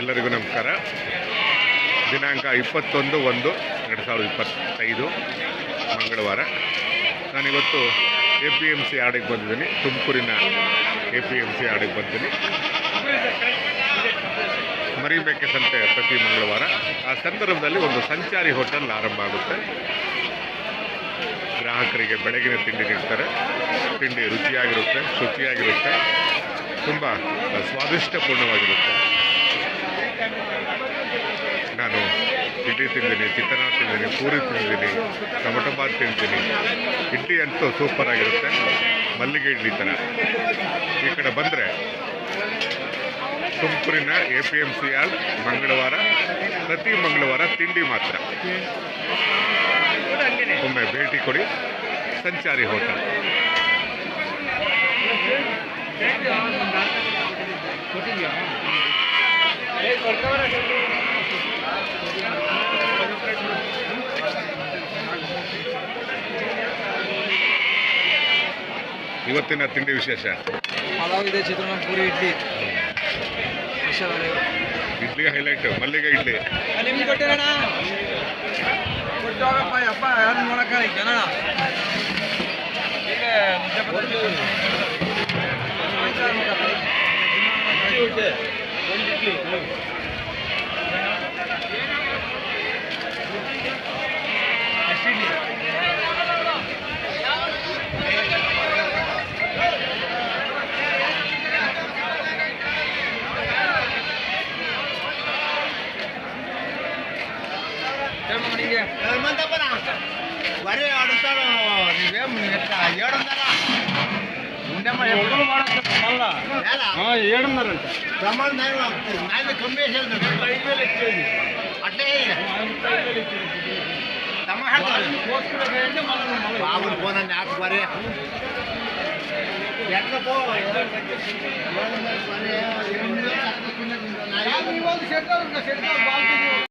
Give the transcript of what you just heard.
ಎಲ್ಲರಿಗೂ ನಮಸ್ಕಾರ. ದಿನಾಂಕ ಇಪ್ಪತ್ತೊಂದು ಒಂದು ಎರಡು ಸಾವಿರದ ಇಪ್ಪತ್ತೈದು ಮಂಗಳವಾರ. ನಾನಿವತ್ತು ಎ ಪಿ ಎಂ ಸಿ ಆಡಿಗೆ ಬಂದಿದ್ದೀನಿ. ತುಮಕೂರಿನ ಎ ಪಿ ಎಂ ಸಿ ಆಡಿಗೆ ಬಂದಿದ್ದೀನಿ. ಮರಿಬೇಕೆ ಸಂತೆ ಪ್ರತಿ ಮಂಗಳವಾರ. ಆ ಸಂದರ್ಭದಲ್ಲಿ ಒಂದು ಸಂಚಾರಿ ಹೋಟೆಲ್ ಆರಂಭ ಆಗುತ್ತೆ. ಗ್ರಾಹಕರಿಗೆ ಬೆಳಗಿನ ತಿಂಡಿ ನೀಡ್ತಾರೆ. ತಿಂಡಿ ರುಚಿಯಾಗಿರುತ್ತೆ, ಶುಚಿಯಾಗಿರುತ್ತೆ. ತುಂಬ ಸ್ವಾದಿಷ್ಟಪೂರ್ಣವಾಗಿರುತ್ತೆ. ಇಡ್ಲಿ ತಿಂದಿದ್ದೀನಿ ಚಿತ್ರಾನ್ನ ತಿಂದಿದ್ದೀನಿ ಪೂರಿ ತಿಂದಿದ್ದೀನಿ ಟೊಮೊಟೊ ಬಾತ್ ತಿಂತೀನಿ ಇಡ್ಲಿ ಅಂತೂ ಸೂಪರ್ ಆಗಿರುತ್ತೆ. ಮಲ್ಲಿಗೆ ಇಡ್ಲಿ ಥರ ಈ ಕಡೆ ಬಂದರೆ ತುಮಕೂರಿನ ಎ ಪಿ ಎಂ ಸಿ ಆಲ್ ಮಂಗಳವಾರ, ಪ್ರತಿ ಮಂಗಳವಾರ ತಿಂಡಿ ಮಾತ್ರ. ಒಮ್ಮೆ ಭೇಟಿ ಕೊಡಿ. ಸಂಚಾರಿ ಹೋಟೆಲ್. ಇವತ್ತಿನ ತಿಂಡಿ ವಿಶೇಷ? ಪಲಾವ್ ಇದೆ ಚಿತ್ರಾನ್ನ ಪೂರಿ ಇಡ್ಲಿ. ಇಡ್ಲಿ ಹೈಲೈಟ್ ಮಲ್ಲಿಗೆ ಇಡ್ಲಿ. ನಿಮ್ಗೆ ಕೊಟ್ಟಿರೋಣ ಕೊಟ್ಟೋಗಪ್ಪ ಅಪ್ಪ ಯಾರು ನೋಡಕ್ಕ ಜನ. ಒಂದು ಇಡ್ಲಿ చెప్పు నీకే వరి అడుగుతాడు నువ్వేం ఎట్లా ఏడున్నర ఉండమ్మా ఎప్పుడు వాడచ్చు మళ్ళా ఏడున్నారంట ప్రమాణం నాయన కమ్మి ఐదు వేలు ఇచ్చేది అట్లే ఐదు వేలు ఇచ్చేది బాబులు పోనండి నాకు వరి ఎట్లా పో ఏడున్నర వరి, ఎనిమిది వేలు అట్లా కింద తింటున్నా.